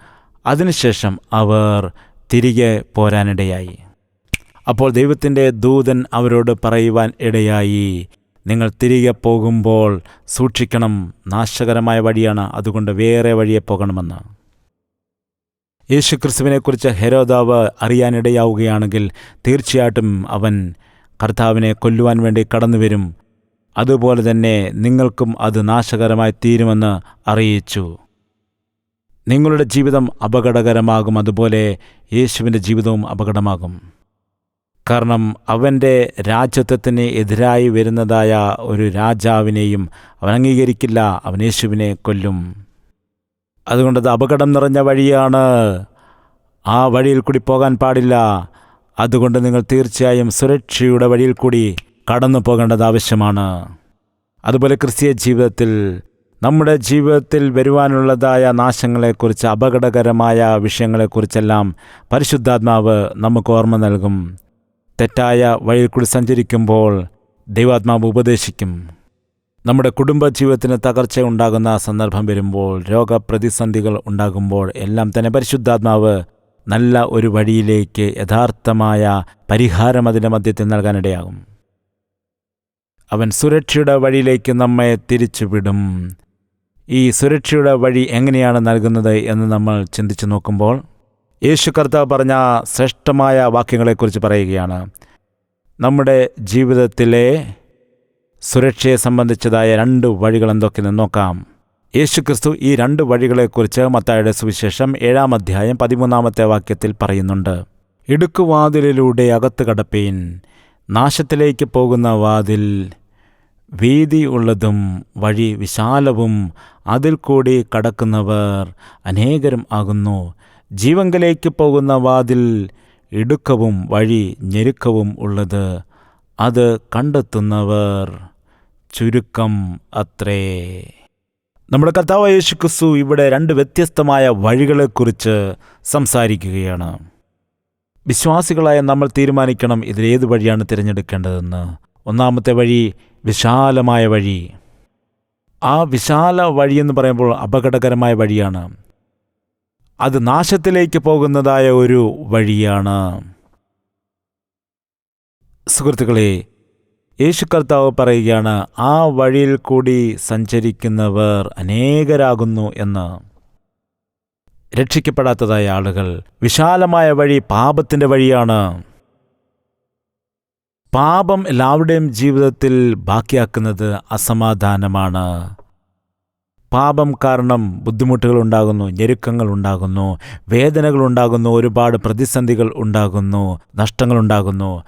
അതിനുശേഷം അവർ തിരികെ പോരാനിടയായി. അപ്പോൾ ദൈവത്തിന്റെ ദൂതൻ അവരോട് പറയുവാൻ ഇടയായി. നിങ്ങൾ തിരികെ പോകുമ്പോൾ സൂക്ഷിക്കണം നാശകരമായ വഴിയാണ് അതുകൊണ്ട് വേറെ വഴിയെ പോകണമെന്ന്. യേശുക്രിസ്തുവിനെക്കുറിച്ച് ഹെരോദാവ് അറിയാനിടയാവുകയാണെങ്കിൽ തീർച്ചയായിട്ടും അവൻ കർത്താവിനെ കൊല്ലുവാൻ വേണ്ടി കടന്നുവരും. അതുപോലെ തന്നെ നിങ്ങൾക്കും അത് നാശകരമായി തീരുമെന്ന് അറിയിച്ചു. നിങ്ങളുടെ ജീവിതം അപകടകരമാകും അതുപോലെ യേശുവിന്റെ ജീവിതവും അപകടമാകും. കാരണം അവന്റെ രാജ്യത്വത്തിന് എതിരായി വരുന്നതായ ഒരു രാജാവിനെയും അവൻ അംഗീകരിക്കില്ല അവൻ യേശുവിനെ കൊല്ലും. അതുകൊണ്ടത് അപകടം നിറഞ്ഞ വഴിയാണ്. ആ വഴിയിൽ കൂടി പോകാൻ പാടില്ല. അതുകൊണ്ട് നിങ്ങൾ തീർച്ചയായും സുരക്ഷയുടെ വഴിയിൽ കൂടി കടന്നു പോകേണ്ടത് ആവശ്യമാണ്. അതുപോലെ ക്രിസ്തീയ ജീവിതത്തിൽ നമ്മുടെ ജീവിതത്തിൽ വരുവാനുള്ളതായ നാശങ്ങളെക്കുറിച്ച് അപകടകരമായ വിഷയങ്ങളെക്കുറിച്ചെല്ലാം പരിശുദ്ധാത്മാവ് നമുക്ക് ഓർമ്മ നൽകും. തെറ്റായ വഴിയിൽ കൂടി സഞ്ചരിക്കുമ്പോൾ ദൈവാത്മാവ് ഉപദേശിക്കും. നമ്മുടെ കുടുംബജീവിതത്തിന് തകർച്ച ഉണ്ടാകുന്ന സന്ദർഭം വരുമ്പോൾ രോഗപ്രതിസന്ധികൾ ഉണ്ടാകുമ്പോൾ എല്ലാം തന്നെ പരിശുദ്ധാത്മാവ് നല്ല ഒരു വഴിയിലേക്ക് യഥാർത്ഥമായ പരിഹാരം അതിന്റെ മധ്യത്തിൽ നൽകാനിടയാകും. അവൻ സുരക്ഷയുടെ വഴിയിലേക്ക് നമ്മെ തിരിച്ചുവിടും. ഈ സുരക്ഷയുടെ വഴി എങ്ങനെയാണ് നൽകുന്നത് എന്ന് നമ്മൾ ചിന്തിച്ചു നോക്കുമ്പോൾ യേശു കർത്താവ് പറഞ്ഞ ശ്രേഷ്ഠമായ വാക്യങ്ങളെക്കുറിച്ച് പറയുകയാണ്. നമ്മുടെ ജീവിതത്തിലെ സുരക്ഷയെ സംബന്ധിച്ചതായ രണ്ട് വഴികൾ എന്തൊക്കെയെന്ന് നോക്കാം. യേശു ക്രിസ്തു ഈ രണ്ട് വഴികളെക്കുറിച്ച് മത്തായുടെ സുവിശേഷം ഏഴാം അധ്യായം പതിമൂന്നാമത്തെ വാക്യത്തിൽ പറയുന്നുണ്ട്. ഇടുക്കുവാതിലിലൂടെ അകത്ത് കടപ്പീൻ. നാശത്തിലേക്ക് പോകുന്ന വാതിൽ വീതി ഉള്ളതും വഴി വിശാലവും അതിൽ കൂടി കടക്കുന്നവർ അനേകരും ആകുന്നു. ജീവങ്കലേക്ക് പോകുന്ന വാതിൽ ഇടുക്കവും വഴി ഞെരുക്കവും ഉള്ളത് അത് കണ്ടെത്തുന്നവർ ചുരുക്കം അത്രേ. നമ്മുടെ യേശു ഇവിടെ രണ്ട് വ്യത്യസ്തമായ വഴികളെക്കുറിച്ച് സംസാരിക്കുകയാണ്. വിശ്വാസികളായ നമ്മൾ തീരുമാനിക്കണം ഇതിലേത് വഴിയാണ് തിരഞ്ഞെടുക്കേണ്ടതെന്ന്. ഒന്നാമത്തെ വഴി വിശാലമായ വഴി. ആ വിശാല വഴിയെന്ന് പറയുമ്പോൾ അപകടകരമായ വഴിയാണ്. അത് നാശത്തിലേക്ക് പോകുന്നതായ ഒരു വഴിയാണ്. സുഹൃത്തുക്കളെ യേശു കർത്താവ് പറയുകയാണ് ആ വഴിയിൽ കൂടി സഞ്ചരിക്കുന്നവർ അനേകരാകുന്നു എന്ന്. രക്ഷിക്കപ്പെടാത്തതായ ആളുകൾ വിശാലമായ വഴി പാപത്തിന്റെ വഴിയാണ് പാപം എല്ലാവരുടെയും ജീവിതത്തിൽ ബാക്കിയാക്കുന്നത് അസമാധാനമാണ്. പാപം കാരണം ബുദ്ധിമുട്ടുകൾ ഉണ്ടാകുന്നു ഞെരുക്കങ്ങൾ ഉണ്ടാകുന്നു വേദനകൾ ഉണ്ടാകുന്നു ഒരുപാട് പ്രതിസന്ധികൾ ഉണ്ടാകുന്നു നഷ്ടങ്ങൾ ഉണ്ടാകുന്നു.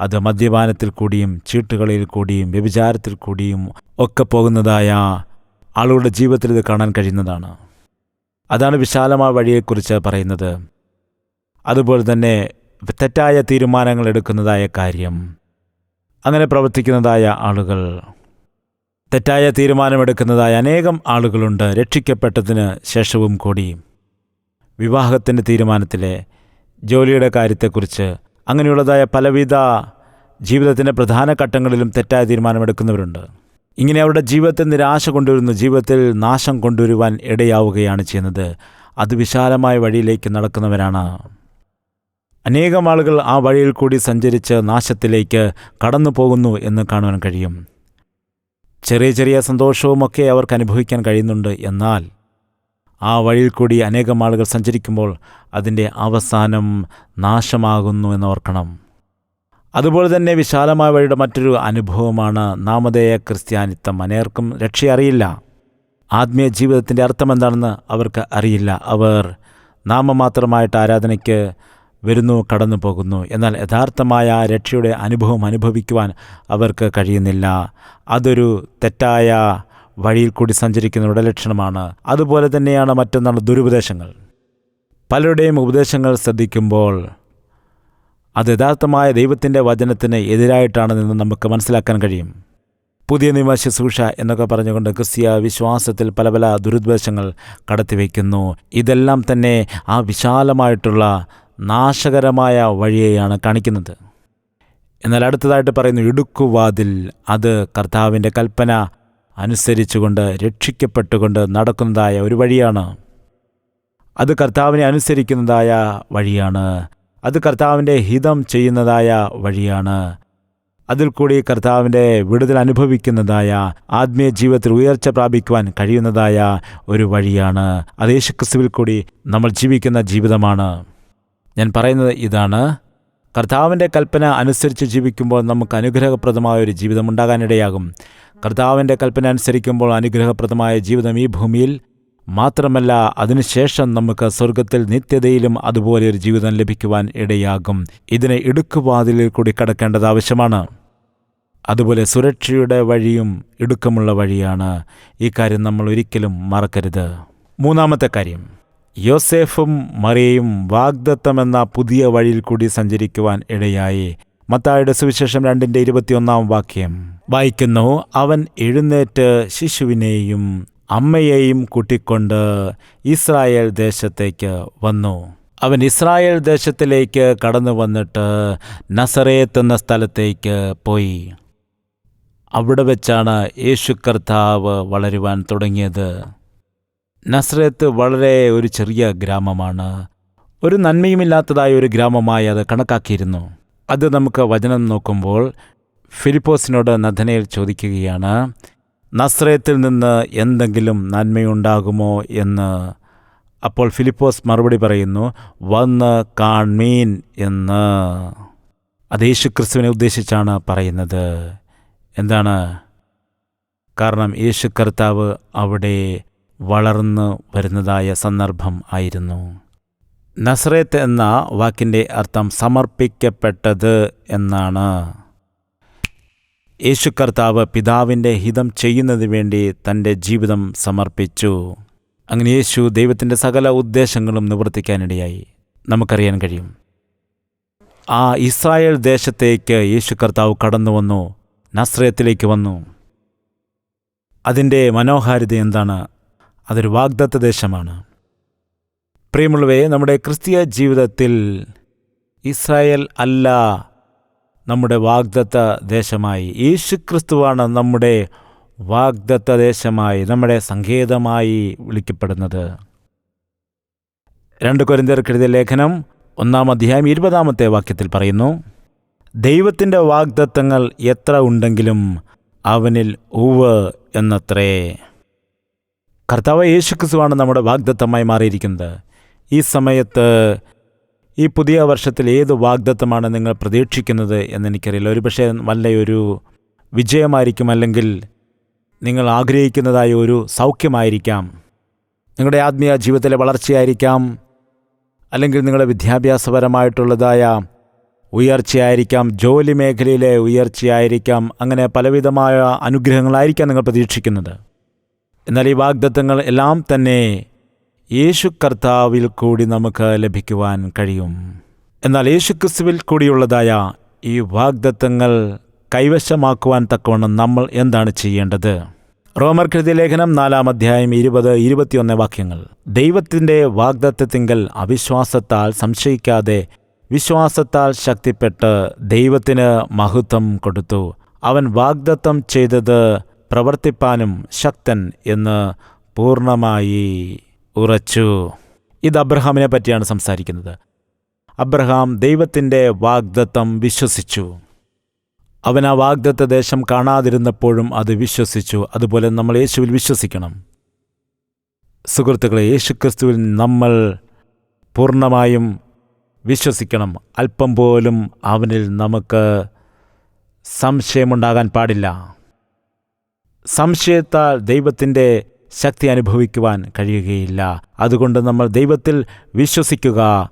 അത് മദ്യപാനത്തിൽ കൂടിയും ചീട്ടുകളിൽ കൂടിയും വ്യഭിചാരത്തിൽ കൂടിയും ഒക്കെ പോകുന്നതായ ആളുകളുടെ ജീവിതത്തിൽ ഇത് കാണാൻ കഴിയുന്നതാണ്. അതാണ് വിശാലമായ വഴിയെക്കുറിച്ച് പറയുന്നത്. അതുപോലെ തന്നെ തെറ്റായ തീരുമാനങ്ങൾ എടുക്കുന്നതായ കാര്യം. അങ്ങനെ പ്രവർത്തിക്കുന്നതായ ആളുകൾ. തെറ്റായ തീരുമാനമെടുക്കുന്നതായ അനേകം ആളുകളുണ്ട് രക്ഷിക്കപ്പെട്ടതിന് ശേഷവും കൂടി. വിവാഹത്തിന്റെ തീരുമാനത്തിലെ ജോലിയുടെ കാര്യത്തെക്കുറിച്ച് അങ്ങനെയുള്ളതായ പലവിധ ജീവിതത്തിന്റെ പ്രധാന ഘട്ടങ്ങളിലും തെറ്റായ തീരുമാനമെടുക്കുന്നവരുണ്ട് ഇങ്ങനെ അവരുടെ ജീവിതത്തിൽ നിരാശ കൊണ്ടുവരുന്നു ജീവിതത്തിൽ നാശം കൊണ്ടുവരുവാൻ ഇടയാവുകയാണ് ചെയ്യുന്നത്. അത് വിശാലമായ വഴിയിലേക്ക് നടക്കുന്നവരാണ്. അനേകം ആളുകൾ ആ വഴിയിൽ കൂടി സഞ്ചരിച്ച് നാശത്തിലേക്ക് കടന്നു പോകുന്നു എന്ന് കാണുവാൻ കഴിയും. ചെറിയ ചെറിയ സന്തോഷവുമൊക്കെ അവർക്ക് അനുഭവിക്കാൻ കഴിയുന്നുണ്ട്. എന്നാൽ ആ വഴിയിൽ കൂടി അനേകം ആളുകൾ സഞ്ചരിക്കുമ്പോൾ അതിന്റെ അവസാനം നാശമാകുന്നു എന്നോർക്കണം അതുപോലെ തന്നെ വിശാലമായ വഴിയുടെ മറ്റൊരു അനുഭവമാണ് നാമധേയ ക്രിസ്ത്യാനിത്വം. അനേർക്കും രക്ഷയറിയില്ല ആത്മീയ ജീവിതത്തിന്റെ അർത്ഥം എന്താണെന്ന് അവർക്ക് അറിയില്ല. അവർ നാമമാത്രമായിട്ട് ആരാധനയ്ക്ക് വരുന്നു കടന്നു പോകുന്നു എന്നാൽ യഥാർത്ഥമായ രക്ഷയുടെ അനുഭവം അനുഭവിക്കുവാൻ അവർക്ക് കഴിയുന്നില്ല. അതൊരു തെറ്റായ വഴിയിൽ കൂടി സഞ്ചരിക്കുന്നവരുടെ ലക്ഷണമാണ് അതുപോലെ തന്നെയാണ് മറ്റൊന്നാണ് ദുരുപദേശങ്ങൾ. പലരുടെയും ഉപദേശങ്ങൾ ശ്രദ്ധിക്കുമ്പോൾ അത് യഥാർത്ഥമായ ദൈവത്തിന്റെ വചനത്തിന് എതിരായിട്ടാണെന്ന് നമുക്ക് മനസ്സിലാക്കാൻ കഴിയും. പുതിയ നിയമ ശുശ്രൂഷ എന്നൊക്കെ പറഞ്ഞുകൊണ്ട് ക്രിസ്തീയ വിശ്വാസത്തിൽ പല പല ദുരുദ്ദേശങ്ങൾ കടത്തിവെക്കുന്നു ഇതെല്ലാം തന്നെ ആ വിശാലമായിട്ടുള്ള നാശകരമായ വഴിയെയാണ് കാണിക്കുന്നത്. എന്നാൽ അടുത്തതായിട്ട് പറയുന്നു ഇടുക്കുവാതിൽ അത് കർത്താവിന്റെ കൽപ്പന അനുസരിച്ചുകൊണ്ട് രക്ഷിക്കപ്പെട്ടുകൊണ്ട് നടക്കുന്നതായ ഒരു വഴിയാണ്. അത് കർത്താവിനെ അനുസരിക്കുന്നതായ വഴിയാണ്. അത് കർത്താവിന്റെ ഹിതം ചെയ്യുന്നതായ വഴിയാണ്. അതിൽ കൂടി കർത്താവിന്റെ വിടുതൽ അനുഭവിക്കുന്നതായ ആത്മീയ ജീവിതത്തിൽ ഉയർച്ച പ്രാപിക്കുവാൻ കഴിയുന്നതായ ഒരു വഴിയാണ്. അത് യേശുക്രിസ്തുവിൽ കൂടി നമ്മൾ ജീവിക്കുന്ന ജീവിതമാണ്. ഞാൻ പറയുന്നത് ഇതാണ്. കർത്താവിന്റെ കൽപ്പന അനുസരിച്ച് ജീവിക്കുമ്പോൾ നമുക്ക് അനുഗ്രഹപ്രദമായ ഒരു ജീവിതം ഉണ്ടാകാനിടയാകും. കർത്താവിന്റെ കൽപ്പന അനുസരിക്കുമ്പോൾ അനുഗ്രഹപ്രദമായ ജീവിതം ഈ ഭൂമിയിൽ മാത്രമല്ല അതിനുശേഷം നമുക്ക് സ്വർഗത്തിൽ നിത്യതയിലും അതുപോലെ ഒരു ജീവിതം ലഭിക്കുവാൻ ഇടയാകും. ഇതിനെ ഇടുക്കുവാതിലിൽ കൂടി കടക്കേണ്ടത് ആവശ്യമാണ്. അതുപോലെ സുരക്ഷയുടെ വഴിയും ഇടുക്കമുള്ള വഴിയാണ്. ഈ കാര്യം നമ്മൾ ഒരിക്കലും മറക്കരുത്. മൂന്നാമത്തെ കാര്യം. യോസേഫും മറിയയും വാഗ്ദത്തമെന്ന പുതിയ വഴിയിൽ കൂടി സഞ്ചരിക്കുവാൻ ഇടയായി. മത്തായുടെ സുവിശേഷം രണ്ടിന്റെ ഇരുപത്തിയൊന്നാം വാക്യം. വായിക്കുന്നു അവൻ എഴുന്നേറ്റ് ശിശുവിനെയും അമ്മയെയും കൂട്ടിക്കൊണ്ട് ഇസ്രായേൽ ദേശത്തേക്ക് വന്നു. അവൻ ഇസ്രായേൽ ദേശത്തിലേക്ക് കടന്നു വന്നിട്ട് നസറേത്ത് എന്ന സ്ഥലത്തേക്ക് പോയി. അവിടെ വെച്ചാണ് യേശു കർത്താവ് വളരുവാൻ തുടങ്ങിയത്. നസ്രേത്ത് വളരെ ഒരു ചെറിയ ഗ്രാമമാണ്. ഒരു നന്മയുമില്ലാത്തതായ ഒരു ഗ്രാമമായി അത് കണക്കാക്കിയിരുന്നു. അത് നമുക്ക് വചനം നോക്കുമ്പോൾ ഫിലിപ്പോസിനോട് നഥനയിൽ ചോദിക്കുകയാണ് നസ്രയത്തിൽ നിന്ന് എന്തെങ്കിലും നന്മയുണ്ടാകുമോ എന്ന് അപ്പോൾ ഫിലിപ്പോസ് മറുപടി പറയുന്നു വന്ന് കാൺമീൻ എന്ന്. അത് യേശു ക്രിസ്തുവിനെ ഉദ്ദേശിച്ചാണ് പറയുന്നത്. എന്താണ്? കാരണം യേശു കർത്താവ് അവിടെ വളർന്നു വരുന്നതായ സന്ദർഭം ആയിരുന്നു. നസ്രേത്ത് എന്ന വാക്കിന്റെ അർത്ഥം സമർപ്പിക്കപ്പെട്ടത് എന്നാണ്. യേശു കർത്താവ് പിതാവിന്റെ ഹിതം ചെയ്യുന്നതിന് വേണ്ടി തന്റെ ജീവിതം സമർപ്പിച്ചു. അങ്ങനെ യേശു ദൈവത്തിന്റെ സകല ഉദ്ദേശങ്ങളും നിവർത്തിക്കാനിടയായി. നമുക്കറിയാൻ കഴിയും. ആ ഇസ്രായേൽ ദേശത്തേക്ക് യേശു കർത്താവ് കടന്നു വന്നു. നസ്രയത്തിലേക്ക് വന്നു. അതിന്റെ മനോഹാരിത എന്താണ്? അതൊരു വാഗ്ദത്ത ദേശമാണ്. പ്രിയമുള്ളവയെ നമ്മുടെ ക്രിസ്തീയ ജീവിതത്തിൽ ഇസ്രായേൽ അല്ല നമ്മുടെ വാഗ്ദത്ത ദേശമായി. യേശുക്രിസ്തുവാണ് നമ്മുടെ വാഗ്ദത്ത ദേശമായി നമ്മുടെ സങ്കേതമായി വിളിക്കപ്പെടുന്നത്. രണ്ട് കൊരിന്തിയർക്കെഴുതിയ ലേഖനം ഒന്നാം അധ്യായം ഇരുപതാമത്തെ വാക്യത്തിൽ പറയുന്നു ദൈവത്തിന്റെ വാഗ്ദത്തങ്ങൾ എത്ര ഉണ്ടെങ്കിലും അവനിൽ ഉവ് എന്നത്രേ. കർത്താവ് യേശുക്രിസ്തുവാണ് നമ്മുടെ വാഗ്ദത്തമായി മാറിയിരിക്കുന്നത്. ഈ സമയത്ത് ഈ പുതിയ വർഷത്തിൽ ഏത് വാഗ്ദത്തമാണ് നിങ്ങൾ പ്രതീക്ഷിക്കുന്നത് എന്നെനിക്കറിയില്ല. ഒരുപക്ഷെ വല്ലയൊരു വിജയമായിരിക്കും അല്ലെങ്കിൽ നിങ്ങൾ ആഗ്രഹിക്കുന്നതായ ഒരു സൗഖ്യമായിരിക്കാം. നിങ്ങളുടെ ആത്മീയ ജീവിതത്തിലെ വളർച്ചയായിരിക്കാം. അല്ലെങ്കിൽ നിങ്ങളുടെ വിദ്യാഭ്യാസപരമായിട്ടുള്ളതായ ഉയർച്ചയായിരിക്കാം. ജോലി മേഖലയിലെ ഉയർച്ചയായിരിക്കാം. അങ്ങനെ പലവിധമായ അനുഗ്രഹങ്ങളായിരിക്കാം നിങ്ങൾ പ്രതീക്ഷിക്കുന്നത്. എന്നാൽ ഈ വാഗ്ദത്തങ്ങൾ എല്ലാം തന്നെ യേശു കർത്താവിൽ കൂടി നമുക്ക് ലഭിക്കുവാൻ കഴിയും. എന്നാൽ യേശുക്രിസ്തുവിൽ കൂടിയുള്ളതായ ഈ വാഗ്ദത്തങ്ങൾ കൈവശമാക്കുവാൻ തക്കവണ്ണം നമ്മൾ എന്താണ് ചെയ്യേണ്ടത്? റോമർ കൃതി ലേഖനം നാലാം അധ്യായം ഇരുപത് ഇരുപത്തിയൊന്ന് വാക്യങ്ങൾ. ദൈവത്തിന്റെ വാഗ്ദത്തത്തിങ്കൽ അവിശ്വാസത്താൽ സംശയിക്കാതെ വിശ്വാസത്താൽ ശക്തിപ്പെട്ട് ദൈവത്തിന് മഹത്വം കൊടുത്തു. അവൻ വാഗ്ദത്തം ചെയ്തത് പ്രവർത്തിപ്പാനും ശക്തൻ എന്ന് പൂർണമായി ഉറച്ചു. ഇത് അബ്രഹാമിനെ പറ്റിയാണ് സംസാരിക്കുന്നത്. അബ്രഹാം ദൈവത്തിന്റെ വാഗ്ദത്തം വിശ്വസിച്ചു. അവൻ ആ വാഗ്ദത്ത ദേശം കാണാതിരുന്നപ്പോഴും അത് വിശ്വസിച്ചു. അതുപോലെ നമ്മൾ യേശുവിൽ വിശ്വസിക്കണം. സുഹൃത്തുക്കളെ യേശുക്രിസ്തുവിൽ നമ്മൾ പൂർണമായും വിശ്വസിക്കണം. അല്പം പോലും അവനിൽ നമുക്ക് സംശയമുണ്ടാകാൻ പാടില്ല. സംശയത്താൽ ദൈവത്തിന്റെ ശക്തി അനുഭവിക്കുവാൻ കഴിയുകയില്ല. അതുകൊണ്ട് നമ്മൾ ദൈവത്തിൽ വിശ്വസിക്കുക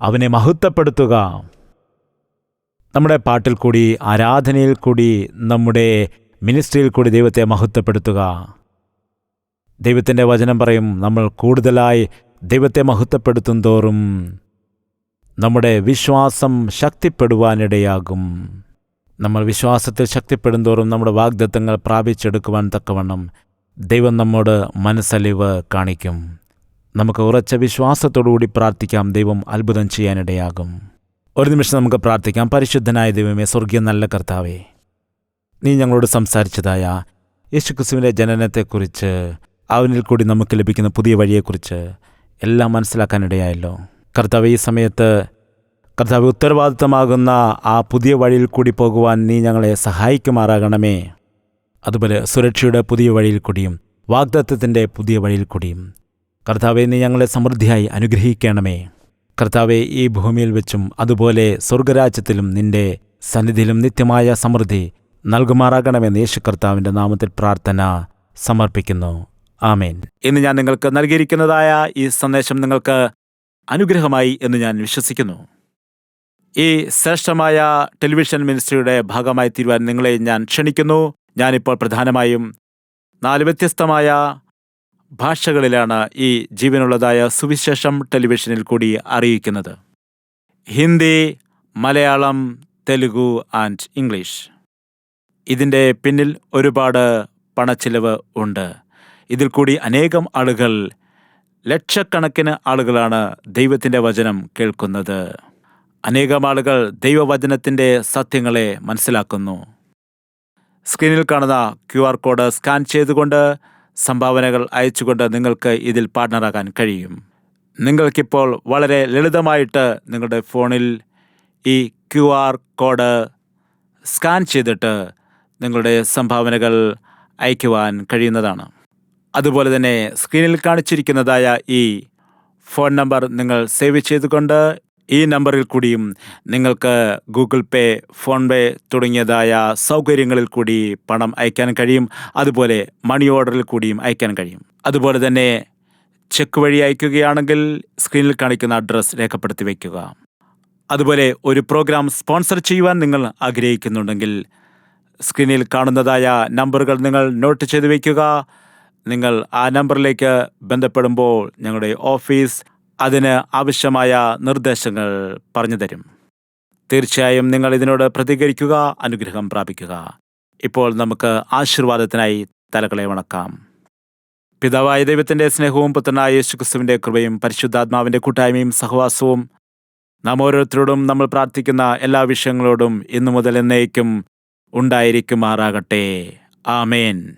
അവനെ മഹത്വപ്പെടുത്തുക. നമ്മുടെ പാട്ടിൽ കൂടി ആരാധനയിൽ കൂടി നമ്മുടെ മിനിസ്ട്രിയിൽ കൂടി ദൈവത്തെ മഹത്വപ്പെടുത്തുക. ദൈവത്തിന്റെ വചനം പറയും നമ്മൾ കൂടുതലായി ദൈവത്തെ മഹത്വപ്പെടുത്തും തോറും നമ്മുടെ വിശ്വാസം ശക്തിപ്പെടുവാനിടയാകും. നമ്മൾ വിശ്വാസത്തിൽ ശക്തിപ്പെടും തോറും നമ്മുടെ വാഗ്ദത്തങ്ങൾ പ്രാപിച്ചെടുക്കുവാൻ തക്കവണ്ണം ദൈവം നമ്മോട് മനസ്സലിവ് കാണിക്കും. നമുക്ക് ഉറച്ച വിശ്വാസത്തോടുകൂടി പ്രാർത്ഥിക്കാം. ദൈവം അത്ഭുതം ചെയ്യാനിടയാകും. ഒരു നിമിഷം നമുക്ക് പ്രാർത്ഥിക്കാം. പരിശുദ്ധനായ ദൈവമേ സ്വർഗീയ നല്ല കർത്താവേ നീ ഞങ്ങളോട് സംസാരിച്ചതായ യേശുക്രിസ്തുവിന്റെ ജനനത്തെക്കുറിച്ച് അവനിൽ കൂടി നമുക്ക് ലഭിക്കുന്ന പുതിയ വഴിയെക്കുറിച്ച് എല്ലാം മനസ്സിലാക്കാനിടയായല്ലോ. കർത്താവ് ഈ സമയത്ത് കർത്താവ് ഉത്തരവാദിത്തമാകുന്ന ആ പുതിയ വഴിയിൽ കൂടി പോകുവാൻ നീ ഞങ്ങളെ സഹായിക്കുമാറാകണമേ. അതുപോലെ സുരക്ഷയുടെ പുതിയ വഴിയിൽ കൂടിയും വാഗ്ദത്വത്തിന്റെ പുതിയ വഴിയിൽ കൂടിയും. കർത്താവെ നീ ഞങ്ങളെ സമൃദ്ധിയായി അനുഗ്രഹിക്കണമേ. കർത്താവെ ഈ ഭൂമിയിൽ വെച്ചും അതുപോലെ സ്വർഗരാജ്യത്തിലും നിന്റെ സന്നിധിയിലും നിത്യമായ സമൃദ്ധി നൽകുമാറാകണമെന്ന് യേശു കർത്താവിന്റെ നാമത്തിൽ പ്രാർത്ഥന സമർപ്പിക്കുന്നു. ആമേൻ. ഇന്ന് ഞാൻ നിങ്ങൾക്ക് നൽകിയിരിക്കുന്നതായ ഈ സന്ദേശം നിങ്ങൾക്ക് അനുഗ്രഹമായി എന്ന് ഞാൻ വിശ്വസിക്കുന്നു. ഈ ശ്രേഷ്ഠമായ ടെലിവിഷൻ മിനിസ്ട്രിയുടെ ഭാഗമായി തീരുവാൻ നിങ്ങളെ ഞാൻ ക്ഷണിക്കുന്നു. ഞാനിപ്പോൾ പ്രധാനമായും നാല് വ്യത്യസ്തമായ ഭാഷകളിലാണ് ഈ ജീവനുള്ളതായ സുവിശേഷം ടെലിവിഷനിൽ കൂടി അറിയിക്കുന്നത്. Hindi Malayalam Telugu and English. ഇതിന്റെ പിന്നിൽ ഒരുപാട് പണച്ചിലവ് ഉണ്ട്. ഇതിൽ കൂടി അനേകം ആളുകൾ ലക്ഷക്കണക്കിന് ആളുകളാണ് ദൈവത്തിന്റെ വചനം കേൾക്കുന്നത്. അനേകം ആളുകൾ ദൈവവചനത്തിന്റെ സത്യങ്ങളെ മനസ്സിലാക്കുന്നു. സ്ക്രീനിൽ കാണുന്ന ക്യു ആർ കോഡ് സ്കാൻ ചെയ്തുകൊണ്ട് സംഭാവനകൾ അയച്ചുകൊണ്ട് നിങ്ങൾക്ക് ഇതിൽ പാർട്ണറാകാൻ കഴിയും. നിങ്ങൾക്കിപ്പോൾ വളരെ ലളിതമായിട്ട് നിങ്ങളുടെ ഫോണിൽ ഈ ക്യു ആർ കോഡ് സ്കാൻ ചെയ്തിട്ട് നിങ്ങളുടെ സംഭാവനകൾ അയക്കുവാൻ കഴിയുന്നതാണ്. അതുപോലെ തന്നെ സ്ക്രീനിൽ കാണിച്ചിരിക്കുന്നതായ ഈ ഫോൺ നമ്പർ നിങ്ങൾ സേവ് ചെയ്തുകൊണ്ട് ഈ നമ്പറിൽ കൂടിയും നിങ്ങൾക്ക് ഗൂഗിൾ പേ ഫോൺ പേ തുടങ്ങിയതായ സൗകര്യങ്ങളിൽ കൂടി പണം അയക്കാൻ കഴിയും. അതുപോലെ മണി ഓർഡറിൽ കൂടിയും അയക്കാൻ കഴിയും. അതുപോലെ തന്നെ ചെക്ക് വഴി അയക്കുകയാണെങ്കിൽ സ്ക്രീനിൽ കാണിക്കുന്ന അഡ്രസ്സ് രേഖപ്പെടുത്തി വയ്ക്കുക അതുപോലെ ഒരു പ്രോഗ്രാം സ്പോൺസർ ചെയ്യുവാൻ നിങ്ങൾ ആഗ്രഹിക്കുന്നുണ്ടെങ്കിൽ സ്ക്രീനിൽ കാണുന്നതായ നമ്പറുകൾ നിങ്ങൾ നോട്ട് ചെയ്ത് വയ്ക്കുക നിങ്ങൾ ആ നമ്പറിലേക്ക് ബന്ധപ്പെടുമ്പോൾ ഞങ്ങളുടെ ഓഫീസ് അതിന് ആവശ്യമായ നിർദ്ദേശങ്ങൾ പറഞ്ഞു തരും. തീർച്ചയായും നിങ്ങൾ ഇതിനോട് പ്രതികരിക്കുക അനുഗ്രഹം പ്രാപിക്കുക. ഇപ്പോൾ നമുക്ക് ആശീർവാദത്തിനായി തലകളെ വണക്കാം പിതാവായ ദൈവത്തിന്റെ സ്നേഹവും പുത്രനായ യേശുക്രിസ്തുവിന്റെ കൃപയും പരിശുദ്ധാത്മാവിന്റെ കൂട്ടായ്മയും സഹവാസവും നാം ഓരോരുത്തരോടും നമ്മൾ പ്രാർത്ഥിക്കുന്ന എല്ലാ വിഷയങ്ങളോടും ഇന്നു മുതൽ എന്നേക്കും ഉണ്ടായിരിക്കുമാറാകട്ടെ. ആമേൻ.